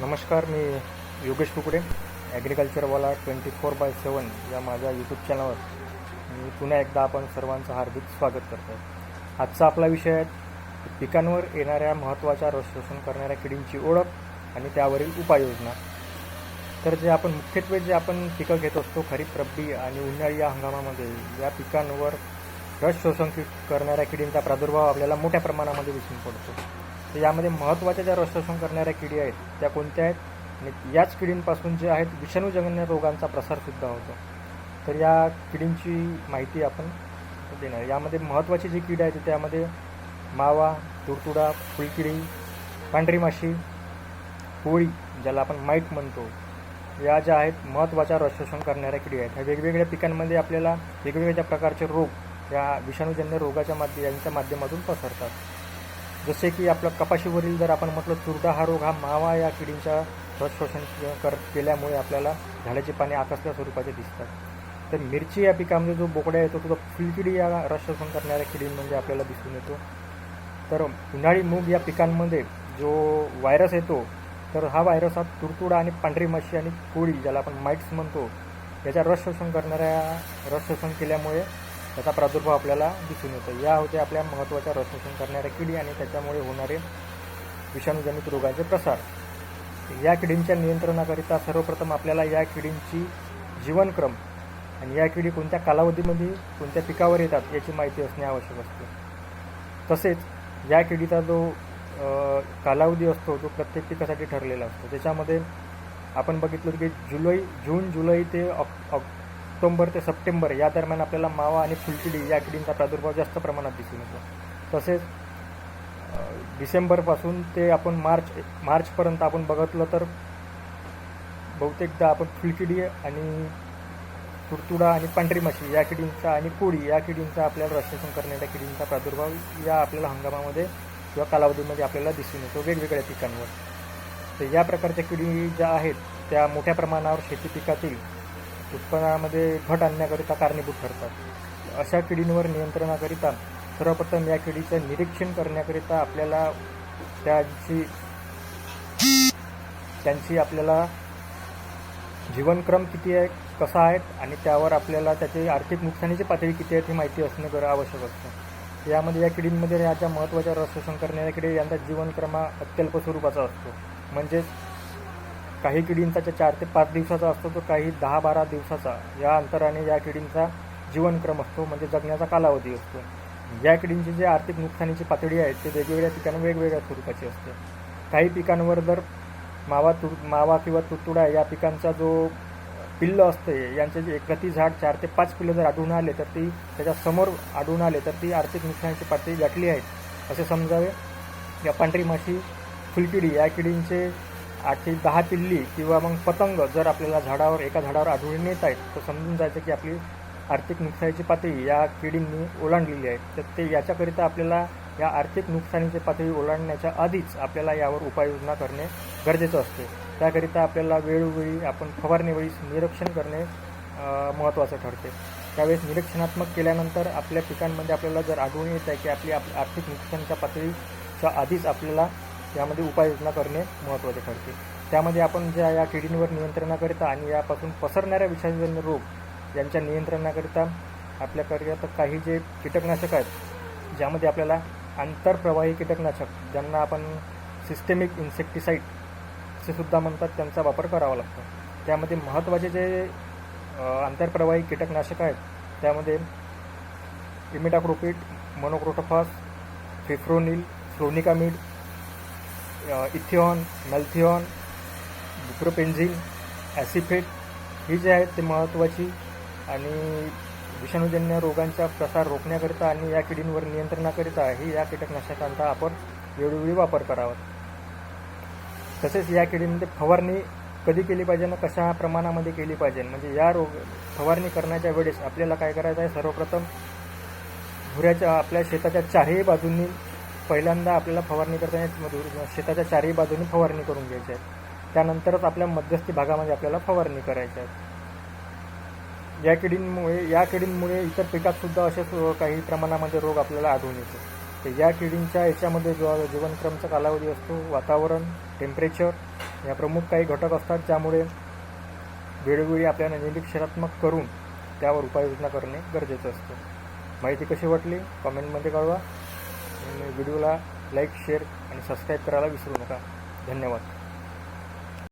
नमस्कार मी योगेश कुकडे ॲग्रिकल्चरवाला ट्वेंटी फोर बाय सेवन या माझ्या यूट्यूब चॅनलवर मी पुन्हा एकदा आपण सर्वांचं हार्दिक स्वागत करतो आजचा आपला विषय आहे पिकांवर येणाऱ्या महत्त्वाच्या रस शोषण करणाऱ्या किडींची ओळख आणि त्यावरील उपाययोजना. तर जे आपण मुख्यत्वे जे आपण पिकं घेत असतो खरीप रब्बी आणि उन्हाळी या हंगामामध्ये या पिकांवर रस शोषण करणाऱ्या किडींचा प्रादुर्भाव आपल्याला मोठ्या प्रमाणामध्ये दिसून पडतो. तर यामध्ये महत्त्वाच्या ज्या रस करणाऱ्या किडी आहेत त्या कोणत्या आहेत? आणि याच किडींपासून जे आहेत विषाणूजन्य रोगांचा प्रसारसुद्धा होतो. तर या किडींची माहिती आपण देणार. यामध्ये महत्त्वाची जी किड आहे त्यामध्ये मावा तुडतुडा फुलकिडी पांढरी माशी पोळी ज्याला आपण माईट म्हणतो या ज्या आहेत महत्त्वाच्या रसशोषण करणाऱ्या किडी आहेत. ह्या वेगवेगळ्या पिकांमध्ये आपल्याला वेगवेगळ्या प्रकारचे रोग या विषाणूजन्य रोगाच्या माध्य यांच्या माध्यमातून पसरतात. जसे की आपलं कपाशीवरील जर आपण म्हटलं चुरडा हा रोग हा मावा या किडींच्या रस शोषण कर केल्यामुळे आपल्याला झाडाची पाने आकसल्या स्वरूपाचे दिसतात. तर मिरची या पिकामध्ये जो बोकड्या येतो तो फुलकिडी या रस शोषण करणाऱ्या किडींमध्ये म्हणजे आपल्याला दिसून येतो. तर उन्हाळी मूग या पिकांमध्ये जो व्हायरस येतो तर हा व्हायरस हा तुडतुडा आणि पांढरी मशी आणि कोळी ज्याला आपण माइट्स म्हणतो याच्या रस शोषण करणाऱ्या रस शोषण केल्यामुळे त्याचा प्रादुर्भाव आपल्याला दिसून येतो. या होत्या आपल्या महत्त्वाच्या रसमोषण करणाऱ्या किडी आणि त्याच्यामुळे होणारे विषाणूजनित रोगाचे प्रसार. या किडींच्या नियंत्रणाकरिता सर्वप्रथम आपल्याला या किडींची जीवनक्रम आणि या किडी कोणत्या कालावधीमध्ये कोणत्या पिकावर येतात याची माहिती असणे आवश्यक असते. तसेच या किडीचा जो कालावधी असतो तो प्रत्येक पिकासाठी ठरलेला असतो. त्याच्यामध्ये आपण बघितलं की जुलै जून जुलै ते ऑक ऑक्टोंबर ते सप्टेंबर या दरम्यान आपल्याला मावा आणि फुलकिडी या किडींचा प्रादुर्भाव जास्त प्रमाणात दिसून येतो. तसेच डिसेंबरपासून ते आपण मार्च मार्चपर्यंत आपण बघितलं तर बहुतेकदा आपण फुलकिडी आणि तुडतुडा आणि पांढरी माशी या किडींचा आणि कोळी या किडींचा आपल्याला रक्षण करणाऱ्या किडींचा प्रादुर्भाव या आपल्याला हंगामामध्ये किंवा कालावधीमध्ये आपल्याला दिसून येतो वेगवेगळ्या पिकांवर. तर या प्रकारच्या किडी ज्या आहेत त्या मोठ्या प्रमाणावर शेती पिकातील उत्पन्नामध्ये घट आणण्याकरिता कारणीभूत ठरतात. अशा किडींवर नियंत्रणाकरिता सर्वप्रथम या किडीचं निरीक्षण करण्याकरिता आपल्याला त्यांची त्यांची आपल्याला जीवनक्रम किती आहे कसा आहे आणि त्यावर आपल्याला त्याची आर्थिक नुकसानीची पातळी किती आहे ही माहिती असणे गरज आवश्यक असतं. यामध्ये या किडींमध्ये याच्या महत्त्वाच्या रस शोषण करणाऱ्या किडी यांचा जीवनक्रमा अत्यल्प स्वरूपाचा असतो. म्हणजेच काही किडींचा जे चार ते पाच दिवसाचा असतो तो काही दहा बारा दिवसाचा. या अंतराने या किडींचा जीवनक्रम असतो म्हणजे जगण्याचा कालावधी असतो. या किडींची जी आर्थिक नुकसानीची पातळी आहे ते वेगवेगळ्या पिकांना वेगवेगळ्या स्वरूपाची असते. काही पिकांवर जर मावा तु मावा किंवा तुडतुडा या पिकांचा जो पिल्लं असते यांचे जे प्रति झाड चार ते पाच पिल्लं जर आढळून आले तर ती त्याच्यासमोर आढळून आले तर ती आर्थिक नुकसानीची पातळी गाठली आहे. असे समजावे. या पांढरी माशी फुलकिडी या किडींचे आठ ते दहा पिल्ली किंवा मग पतंग जर आपल्याला झाडावर एका झाडावर आढळून येत आहेत तर समजून जायचं की आपली आर्थिक नुकसानीची पातळी या किडींनी ओलांडलेली आहे. तर ते याच्याकरिता आपल्याला या आर्थिक नुकसानीची पातळी ओलांडण्याच्या आधीच आपल्याला यावर उपाययोजना करणे गरजेचं असते. त्याकरिता आपल्याला वेळोवेळी आपण फवारणीवेळी निरीक्षण करणे महत्त्वाचं ठरते. त्यावेळेस निरीक्षणात्मक केल्यानंतर आपल्या पिकांमध्ये आपल्याला जर आढळून येत आहे की आपली आप आर्थिक नुकसानीच्या पातळीच्या आधीच आपल्याला यामध्ये उपाययोजना करणे महत्त्वाचे ठरते. त्यामध्ये आपण ज्या या किडींवर नियंत्रणाकरिता आणि यापासून पसरणाऱ्या विषाणूजन्य रोग यांच्या नियंत्रणाकरिता आपल्याकडे आता काही जे कीटकनाशक आहेत ज्यामध्ये आपल्याला आंतरप्रवाही कीटकनाशक ज्यांना आपण सिस्टेमिक इन्सेक्टिसाईड असे सुद्धा म्हणतात त्यांचा वापर करावा लागतो. त्यामध्ये महत्त्वाचे जे आंतरप्रवाही कीटकनाशक आहेत त्यामध्ये इमिटाक्रोपिट मोनोक्रोटोफॉस फिफ्रोनिल फ्लोनिकामिड इथिऑन मेल्थिऑन बुप्रोपेन्झिन ॲसिफेट ही जी आहेत ते महत्त्वाची आणि विषाणूजन्य रोगांचा प्रसार रोखण्याकरिता आणि या किडींवर नियंत्रणाकरिता ही या कीटकनाशकांचा आपण वेळोवेळी वापर करावा. तसेच या किडीमध्ये फवारणी कधी केली पाहिजे ना कशा प्रमाणामध्ये केली पाहिजे? म्हणजे या रोग फवारणी करण्याच्या वेळेस आपल्याला काय करायचं आहे? सर्वप्रथम भुऱ्याच्या आपल्या शेताच्या चारही बाजूंनी पहिल्यांदा आपल्याला फवारणी करताना मधुर- शेताच्या चारही बाजूने फवारणी करून घ्यायची आहे. त्यानंतरच आपल्या मध्यस्थी भागामध्ये आपल्याला फवारणी करायची आहे. या किडींमुळे या किडींमुळे इतर पिकातसुद्धा असेच काही प्रमाणामध्ये रोग आपल्याला आढळून येतो. तर या किडींच्या याच्यामध्ये जो जीवनक्रमचा कालावधी असतो वातावरण टेम्परेचर या प्रमुख काही घटक असतात ज्यामुळे वेळोवेळी आपल्याला निरीक्षणात्मक करून त्यावर उपाययोजना करणे गरजेचं असतं. माहिती कशी वाटली? कॉमेंटमध्ये कळवा. आणि व्हिडिओला लाईक शेअर आणि सबस्क्राईब करायला विसरू नका. धन्यवाद.